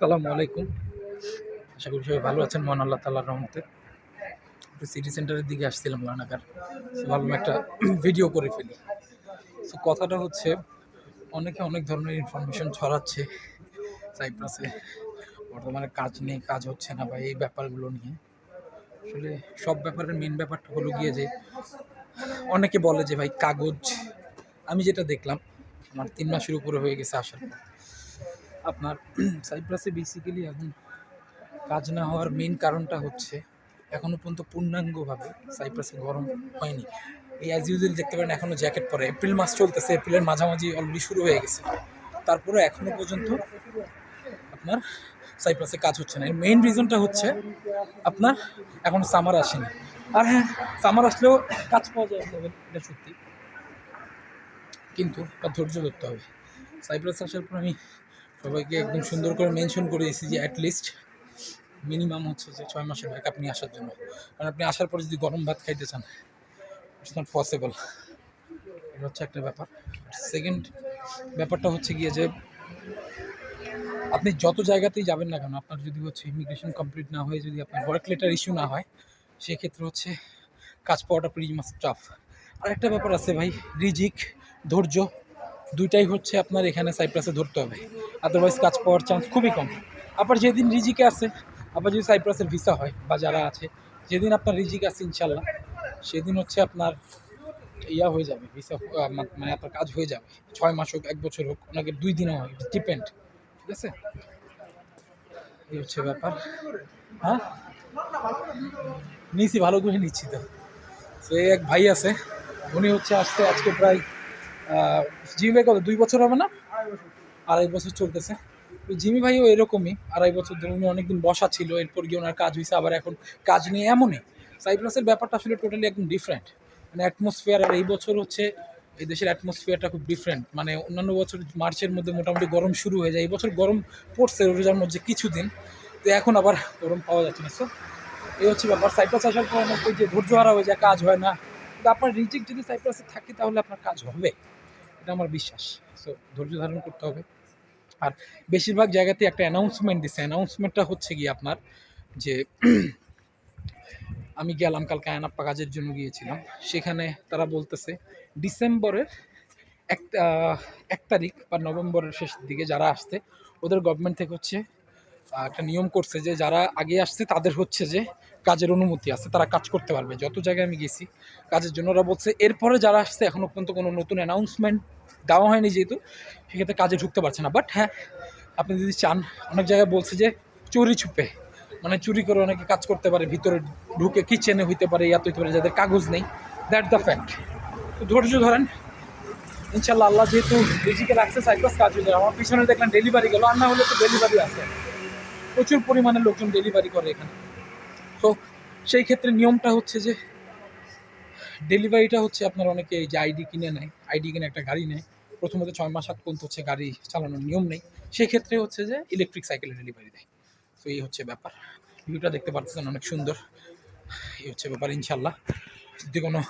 আসসালামু আলাইকুম। আশা করি সবাই ভালো আছেন, মহান আল্লাহ তাল্লাহর রহমতে। একটু সিটি সেন্টারের দিকে আসছিলাম So ভাবলাম একটা ভিডিও করে ফেলি। সো কথাটা হচ্ছে, অনেকে অনেক ধরনের ইনফরমেশন ছড়াচ্ছে সাইপ্রাসে বর্তমানে কাজ নেই, কাজ হচ্ছে না বা এই ব্যাপারগুলো নিয়ে। আসলে সব ব্যাপারের মেন ব্যাপারটা হলো গিয়ে যে, অনেকে বলে যে ভাই কাগজ, আমি যেটা দেখলাম, আমার তিন মাসের উপরে হয়ে গেছে আসার। পর আপনার সাইপ্রাসে বেসিক্যালি এখন কাজ না হওয়ার মেন কারণটা হচ্ছে এখনও পর্যন্ত পূর্ণাঙ্গভাবে সাইপ্রাসে গরম হয়নি। এই অ্যাজ ইউজুয়াল দেখতে পারেন, এখনও জ্যাকেট পরে। এপ্রিল মাস চলতেছে এপ্রিলের মাঝামাঝি অলরেডি শুরু হয়ে গেছে। তারপরে এখনও পর্যন্ত আপনার সাইপ্রাসে কাজ হচ্ছে না। এর মেইন রিজনটা হচ্ছে, আপনার এখন সামার আসেনি। আর হ্যাঁ সামার আসলেও কাজ পাওয়া যায় এটা সত্যি। কিন্তু ধৈর্য ধরতে হবে। সাইপ্রাস আসার পর আমি সবাইকে একদম সুন্দর করে মেনশন করে দিয়েছি যে অ্যাটলিস্ট মিনিমাম হচ্ছে যে ছয় মাসের ব্যাক আপনি আসার জন্য। কারণ আপনি আসার পরে যদি গরম ভাত খাইতে চান ইটস নট পসিবল এটা হচ্ছে একটা ব্যাপার। সেকেন্ড ব্যাপারটা হচ্ছে গিয়ে যে আপনি যত জায়গাতেই যাবেন না কেন, আপনার যদি হচ্ছে ইমিগ্রেশন কমপ্লিট না হয়ে যদি আপনার ওয়ার্ক লেটার ইস্যু না হয়, সেক্ষেত্রে হচ্ছে কাজ পাওয়াটা প্রিটি মাস টাফ আর একটা ব্যাপার আছে ভাই, রিজিক, ধৈর্য। দুইটাই হচ্ছে আপনার এখানে সাইপ্রাসে ধরতে হবে। আদারওয়াইজ কাজ পাওয়ার চান্স খুবই কম। আবার যেদিন রিজিকে আছে, আবার যদি সাইপ্রাসের ভিসা হয় বা যারা আছে, যেদিন আপনার রিজিক আছে ইনশাল্লাহ, সেদিন হচ্ছে আপনার ইয়া হয়ে যাবে ভিসা মানে আপনার কাজ হয়ে যাবে। ছয় মাস হোক, এক বছর হোক, ওনাকে দুই দিনও হয় ডিপেন্ড ঠিক আছে? এই হচ্ছে ব্যাপার। হ্যাঁ? নিচ্ছি ভালো করে নিচ্ছি তো। সে এক ভাই আছে, উনি হচ্ছে আসতে আজকে প্রায় জিমে কত, দুই বছর হবে না? আড়াই বছর চলতেছে। জিমি ভাইও এরকমই, আড়াই বছর ধরে উনি অনেকদিন বসা ছিল, এরপর গিয়ে ওনার কাজ হয়েছে আবার এখন কাজ নিয়ে এমনই। সাইপ্রাসের ব্যাপারটা আসলে টোটালি একদম ডিফারেন্ট মানে অ্যাটমসফিয়ার আর এই বছর হচ্ছে, এই দেশের অ্যাটমসফিয়ারটা খুব ডিফারেন্ট মানে অন্যান্য বছর মার্চের মধ্যে মোটামুটি গরম শুরু হয়ে যায়। এই বছর গরম পড়ছে রোজার মধ্যে কিছুদিন, তো এখন আবার গরম পাওয়া যাচ্ছে না। সো এই হচ্ছে ব্যাপার। সাইপ্রাস আসার পর অনেক ওই যে ধৈর্য হারা হয়ে যায়, কাজ হয় না। কিন্তু আপনার রিজিক যদি সাইপ্রাসে থাকে, তাহলে আপনার কাজ হবে। এটা আমার বিশ্বাস। সো ধৈর্য ধারণ করতে হবে। আর বেশিরভাগ জায়গাতে একটা অ্যানাউন্সমেন্ট দিছে। অ্যানাউন্সমেন্টটা হচ্ছে গিয়ে আপনার যে আমি গেলাম, কালকে আয়নাপ্পা কাজের জন্য গিয়েছিলাম। সেখানে তারা বলতেছে, ডিসেম্বরের এক এক তারিখ বা নভেম্বরের শেষ দিকে যারা আসছে, ওদের গভর্নমেন্ট থেকে হচ্ছে একটা নিয়ম করছে যে যারা আগে আসছে, তাদের হচ্ছে যে কাজের অনুমতি আছে। তারা কাজ করতে পারবে। যত জায়গায় আমি গেছি, কাজের জন্য ওরা বলছে, এরপরে যারা আসছে এখনও পর্যন্ত কোনো নতুন অ্যানাউন্সমেন্ট দেওয়া হয়নি যেহেতু, সেক্ষেত্রে কাজে ঢুকতে পারছে না। বাট হ্যাঁ আপনি যদি চান, অনেক জায়গায় বলছে যে চুরি ছুপে মানে চুরি করে অনেকে কাজ করতে পারে, ভিতরে ঢুকে কিচেনে হইতে পারে, ইয়াতে হইতে পারে, যাদের কাগজ নেই দ্যাট দ্য ফ্যাক্ট তো ধৈর্য ধরেন ইনশাল্লাহ আল্লাহ যেহেতু রিজিকে রাখছে সাইপ্রাস কাজ হয়ে যাবে আমার পিছনে দেখলাম ডেলিভারি গেল, আর না হলে তো ডেলিভারি আছে। প্রচুর পরিমাণে লোকজন ডেলিভারি করে এখানে। তো সেই ক্ষেত্রে নিয়মটা হচ্ছে যে ডেলিভারিটা হচ্ছে আপনার অনেকে এই যে আইডি কিনে নেয় আইডি কিনে একটা গাড়ি নেয়। প্রথমত ছয় মাস আগ পর্যন্ত হচ্ছে গাড়ি চালানোর নিয়ম নেই। সেক্ষেত্রে হচ্ছে যে ইলেকট্রিক সাইকেলে ডেলিভারি দেয়। তো এই হচ্ছে ব্যাপার। ভিউটা দেখতে পাচ্ছেন অনেক সুন্দর। এই হচ্ছে ব্যাপার ইনশাল্লাহ যদি কোনো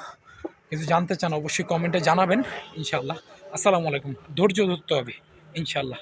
কিছু জানতে চান, অবশ্যই কমেন্টে জানাবেন ইনশাল্লাহ আসসালামু আলাইকুম। ধৈর্য ধরতে হবে ইনশাল্লাহ